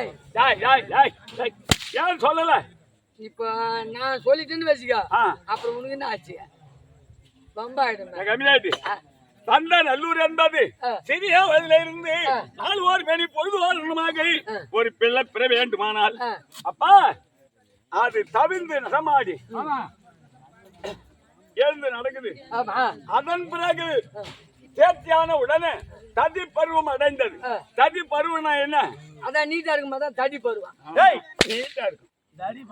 டேய், டேய், டேய், டேய். ஏன் சொல்லல? இப்போ நான் சொல்லிட்டேன்னு வச்சுக்கோ. அப்புறம் உனக்கு என்ன ஆச்சு? பம்பாயிடும். நான் கம்மியாயிட்டு. தந்த நல்லூர் என்பது ஆ. சிறிய வயதில இருந்து ஆ. நாலு வார் மேனி பொழுது வாரமாக ஒரு பிள்ளை பெற வேண்டுமானால். அப்பா அது தவிர்ந்து நடமாடி எழுந்து நடக்குது. அதன் பிறகு சேர்த்தியான உடனே ததி பருவம் அடைந்தது. ததி பருவம்னா என்ன? அதான் நீட்டா இருக்கும்போது தான் தடி பருவான் டேய், நீட்டா இருக்கும் நதி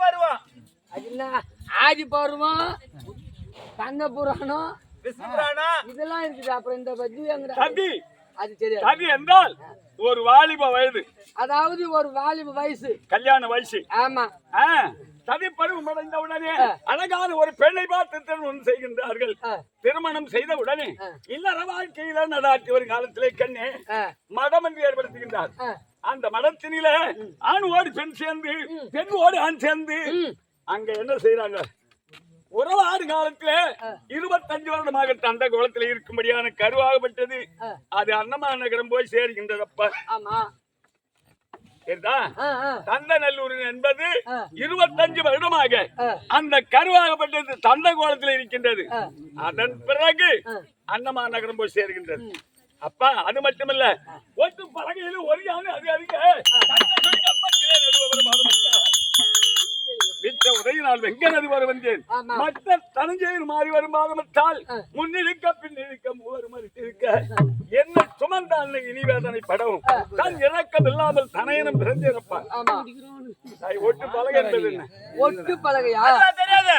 பருவம். அது என்ன? ஆதி பருவம் தங்க புராணம் விசுப்புராணா இதெல்லாம் இருக்குது. அப்புறம் இந்த எங்கடா? ததி அது தெரியாது. ததி என்றால் ஒரு வாலிப வயது. அதாவது ஒரு வாலிப வயசு. கல்யாண வயசு. ஆமா. ஆ, ததி பருவம் அடைந்த உடனே அழகான ஒரு பெண்ணை பார்த்து திருமணம் செய்கின்றார்கள். திருமணம் செய்த உடனே இல்லற வாழ்க்கையில நடாட்டி ஒரு காலத்திலே கண்ணே ஆ, மடம் என்று ஏற்படுத்துகின்றார். அந்த மடத்தினில ஆணோடு பெண் சேர்ந்து பெண்ணோடு ஆண் சேர்ந்து. அங்க என்ன செய்யறாங்க உறவாடு காலத்துல இருபத்தஞ்சு வருடமாக தந்த குளத்துல இருக்கும்படியான கருவாகப்பட்டது. அது அன்னமா நகரம் போய் சேர்கின்றதப்ப ஆமா. சரிதா ஆ, ஆ, தந்த நல்லூர் என்பது. இருபத்தஞ்சு வருடமாக. அந்த கருவாகப்பட்டது தந்த கோலத்தில் இருக்கின்றது அதன் பிறகு அன்னமா நகரம் போய் சேர்கின்றது. அப்பா அது மட்டுமல்ல ஒட்டு பலகையில ஒரு யானை அது அதிக. விட்ட உதயினால் வெங்க நதி வர வந்தேன். மற்ற மாறி வரும் மாதமத்தால் முன்னிருக்க பின்னிருக்க மூவர் மறுத்திருக்க என்ன சுமந்தான் இனி வேதனை படவும். தன் இறக்கம் இல்லாமல் தனையனும் பிறந்திருப்பான். ஆமா. ஒட்டு பலகை என்பது என்ன? ஒட்டு பலகையா? தெரியாது.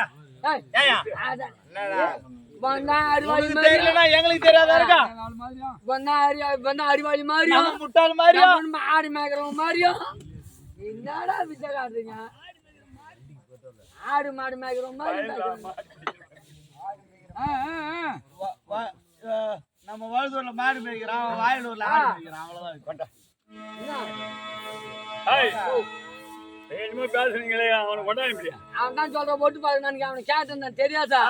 எங்களுக்கு தெரியாதா அறிவாளி மாதிரியும் நம்ம முட்டாள் மாதிரியா? நம்ம ஆடு மேய்க்கிறவங்க மாதிரியும் என்னடா வித்த காட்டுறீங்க ஆடு மாடு மேய்க்கிறவங்க மாதிரி நம்ம வழுதூர்ல மாடு மேய்க்கிறான் வாயலூர்ல ஆடு மேய்க்கிறான் அவ்வளவுதான் என்னமோ பேசுறீங்களே அவனை கொண்டாட முடியா அவன் தான் சொல்ற பாருங்க அவனை கேட்டேன் தெரியாதா.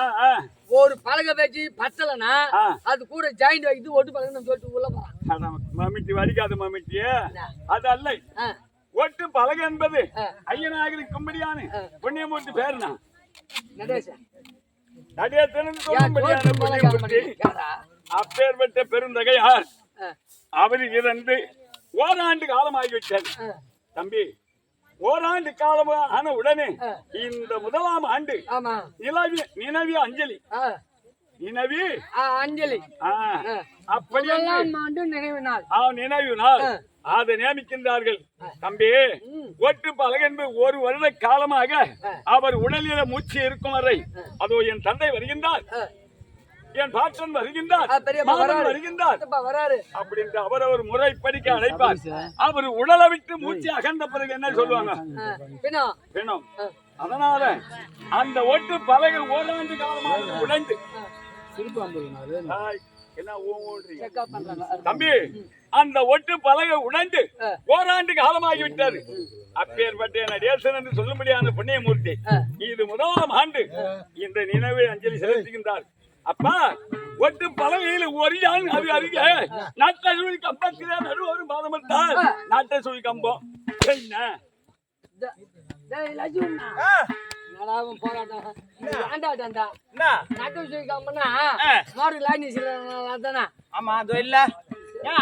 ஒரு பலகை வச்சு பத்தலைன்னா ஆ. அது கூட ஜாயிண்ட் வைக்குது ஒட்டு பலகை சொல்லிட்டு உள்ள போறான். மம்மிட்டி வலிக்காத மம்மிட்டி. அது அல்ல. ஆ, ஒட்டு பலகை என்பது. ஐயனாகிரி கும்படியான. புண்ணியமூர்த்தி பேருனா. நடேசன் நடிகை அப்பேற்பட்ட பெருந்தகை யார் ஆ, அவர் இறந்து ஓராண்டு காலம் ஆகிவிட்டது ஆ, தம்பி ஓராண்டு காலம் ஆன உடனே. இந்த முதலாம் ஆண்டு நிலவி நினைவி அஞ்சலி. நினைவி அஞ்சலி. ஆ, ஆ. அப்படி என்று முதலாம் ஆண்டு நினைவு நாள் நினைவு நாள். அதை நியமிக்கின்றார்கள். தம்பி. ஒட்டு பலகை என்பது ஒரு வருட காலமாக அவர் உடலில மூச்சு இருக்கும் வரை அதோ என் தந்தை வருகின்றார். என் பாட்டன் வருகின்றார். வருகின்றார். அப்படின்ட்டு அவர் ஒரு முறைப்படிக்க அழைப்பார். அவர் உடலை விட்டு மூச்சு அகன்ற பிறகு என்ன சொல்லுவாங்க. அதனால அந்த ஒட்டு பலகை ஓராண்டு காலமாக உடைந்து. தம்பி அந்த ஒட்டு பலகை உடைந்து. ஓராண்டு காலமாகி விட்டது. அப்பேற்பட்ட நடேசன் என்று சொல்ல முடியாத புண்ணியமூர்த்தி. இது முதலாம் ஆண்டு. இந்த நினைவை அஞ்சலி செலுத்துகின்றார். அப்பா ஒட்டு பலகையில் ஒரு யான் அது அறிக நாட்டை சுழி கம்பத்திலே நடுவரும் பாதமத்தால் நாட்டை சுழி கம்பம். என்ன?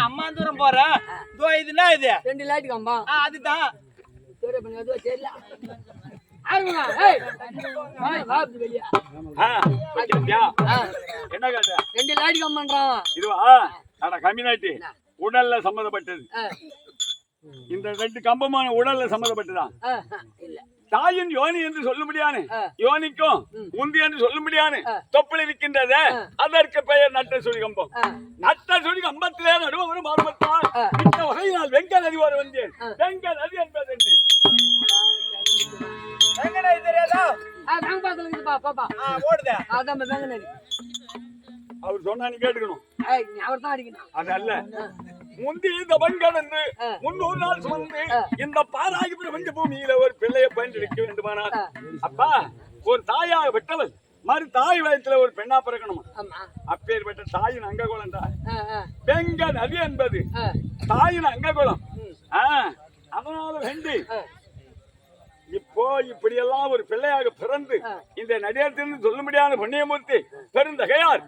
அம்மா தூரம் போற? இதோ இது? ரெண்டு லைட் கம்பா ஆ, அதுதான். தெரியல என்ன கேட்ட ரெண்டு இதுவா அட கம்மினாட்டி உடல்ல சம்மந்தப்பட்டது இந்த ரெண்டு கம்பமான உடல்ல சம்மந்தப்பட்டதான் தாயின் யோனி என்று சொல்ல முடியாது யோனிக்கும் உந்தி என்று சொல்ல முடியாது தொப்பில் இருக்கின்றது அதற்கு பெயர் நட்ட சுழி கம்பம் நட்ட சுழி கம்பத்திலே நடுவர் மாறுபட்டால் ஆ. இந்த வகையினால் வெங்க நதி வந்தேன் வெங்க நதி என்பது தெரியாதா ஆ, பாத்துல இருக்குப்பா பாப்பா ஆ. ஓடுதே அதான் அவர் சொன்னா நீ கேட்டுக்கணும் அவர் தான் அடிக்கணும் அது அல்ல முந்தி இந்த கடந்து முன்னூறு நாள் சுமந்து இந்த பாராகி பிரபஞ்ச பூமியில ஒரு பிள்ளையை பயன்படுத்த வேண்டுமானால் அப்பா ஒரு தாயாக விட்டவள் மறு தாய் வயத்துல ஒரு பெண்ணா பிறக்கணும் அப்பேற்பட்ட தாயின் அங்ககுலம் தான் பெங்க நதி என்பது தாயின் அங்ககுலம் அதனால வேண்டி ஆ. இப்போ இப்படியெல்லாம் ஒரு பிள்ளையாக பிறந்து. இந்த நடிகத்திலிருந்து சொல்ல முடியாத புண்ணியமூர்த்தி பெருந்தகையார்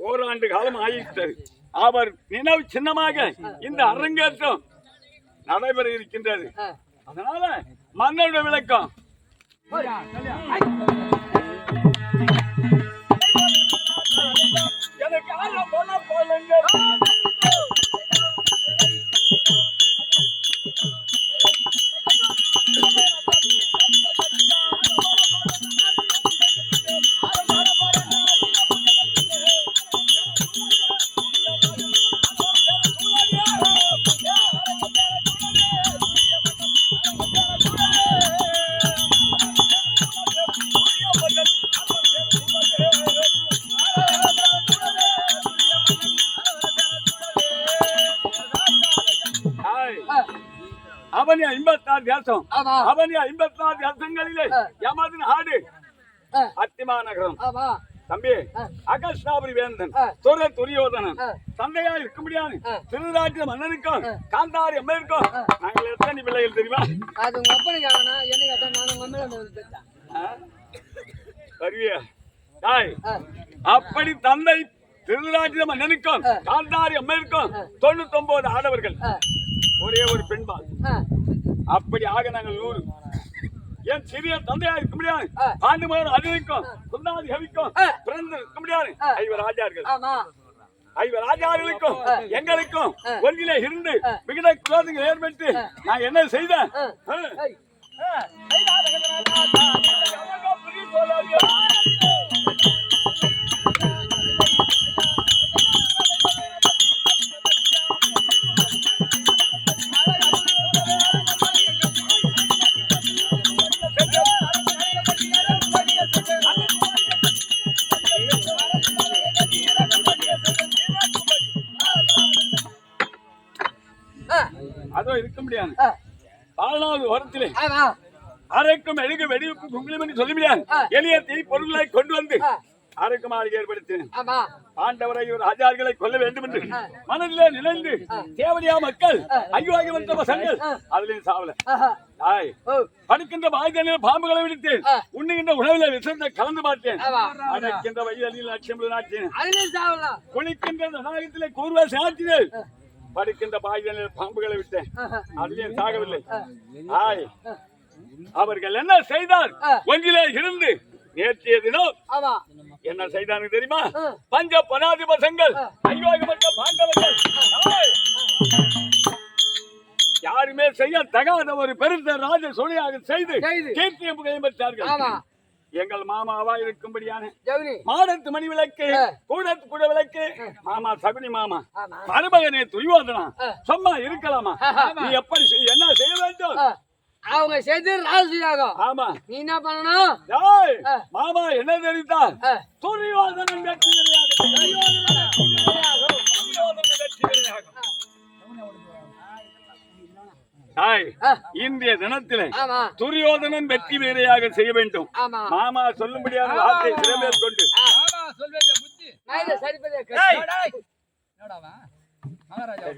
ஓராண்டு காலம் ஆகிவிட்டது அவர் நினைவு சின்னமாக இந்த அரங்கேற்றம் நடைபெற இருக்கின்றது. அதனால மன்னருடைய விளக்கம். எனக்கு ஆழம் போல போலுங்கள். தேசம் ஆமா அவனி ஐம்பத்தாறு தேசங்களிலே ஆ. எமது நாடு. அத்திமா நகரம் தம்பி ஆ. அகஸ்தாபுரி வேந்தன். துர துரியோதனன். தந்தையா இருக்க முடியாது. திருநாட்டு மன்னனுக்கும் காந்தாரி அம்மனுக்கும் நாங்கள் எத்தனை பிள்ளைகள் தெரியுமா அது உங்க அப்பனுக்கு ஆகணும் என்ன கேட்டா நான் உங்க அம்மையில வந்து பேசுறேன் ஆ? வருவியா தாய். அப்படி தந்தை திருநாட்டு மன்னனுக்கும். காந்தாரி அம்மனுக்கும் தொண்ணூத்தி ஒன்பது ஆடவர்கள். ஒரே ஒரு பெண்பால். அப்படி ஆக நாங்கள் நூறு. என் சிறிய தந்தையா இருக்க முடியாது. ஆ. பாண்டுமகன் அதிகம் குந்தாதி ஹவிக்கும் ஆ. பிறந்து இருக்க முடியாது. ஐவர் ராஜார்கள் ஐவர் ராஜாக்களுக்கும் எங்களுக்கும். ஒன்றிலே இருந்து. விகித குலோதங்கள் ஏற்பட்டு நான் என்ன செய்தேன்? அதோ இருக்க முடியாது. பாலாவது ஓரத்திலே அரைக்கும் எழுக வெடிவுக்கும் குங்குமம் என்று சொல்ல முடியாது. ஆ. எளிய தீ பொருளை கொண்டு வந்து ஆ. அரைக்கும் மாளிகை ஏற்படுத்தினேன் ஆண்டவரை ஒரு ராஜாக்களை கொல்ல வேண்டும் என்று மனதிலே நினைந்து தேவடியா மக்கள் ஐயோ ஐயோ வந்த பசங்கள் அதுலயும் சாவல. தாய் ஓ. படுக்கின்ற வாய்தலில் பாம்புகளை விடுத்து ஆ. உண்ணுகின்ற உணவுல விஷத்தை கலந்து பார்த்தேன். அடைக்கின்ற வயலில் லட்சியம் நாட்டினேன் குளிக்கின்ற நாகத்திலே கூர்வா சாத்தினேன். படுக்கின்ற வாய்தலில் பாம்புகளை விட்டேன். அதுலயும் சாகவில்லை. ஆய். அவர்கள் என்ன செய்தார். ஒன்றிலே இருந்து நேற்றைய தினம் என்ன செய்தாங்க தெரியுமா. பஞ்ச பனாதிபசங்கள் ஐயோகமற்ற பாண்டவர்கள். யாருமே செய்ய தகாத ஒரு பெருத்த ராஜ சோழியாக செய்து. கீர்த்தியம் கைப்பற்றார்கள் ஆமா. எங்கள் மாமாவா இருக்கும்படியான மாடத்து மணி விளக்கு. கூடத்து கூட விளக்கு மாமா சகுனி மாமா மருமகனே துரியோதனா. சும்மா இருக்கலாமா நீ எப்படி என்ன செய்ய வேண்டும். அவங்க செய்து ராசியாகும் ஆமா நீ என்ன பண்ணணும். மாமா என்ன தெரிவித்தார் ஆ. துரியோதனன் வெற்றி விளையாடு. துரியோதனன் வெற்றி விளையாடு. துரியோதனன் வெற்றி விளையாடு. தாய், ஆ. இன்றைய தினத்திலே துரியோதனன் வெற்றி வீரையாக செய்ய வேண்டும் ஆமா மாமா சொல்லும்படியான வார்த்தை சிறமேற் கொண்டு நான் இதை சரி பண்ணி ஏய். வைக்கிறேன். என்னடாவா மகாராஜா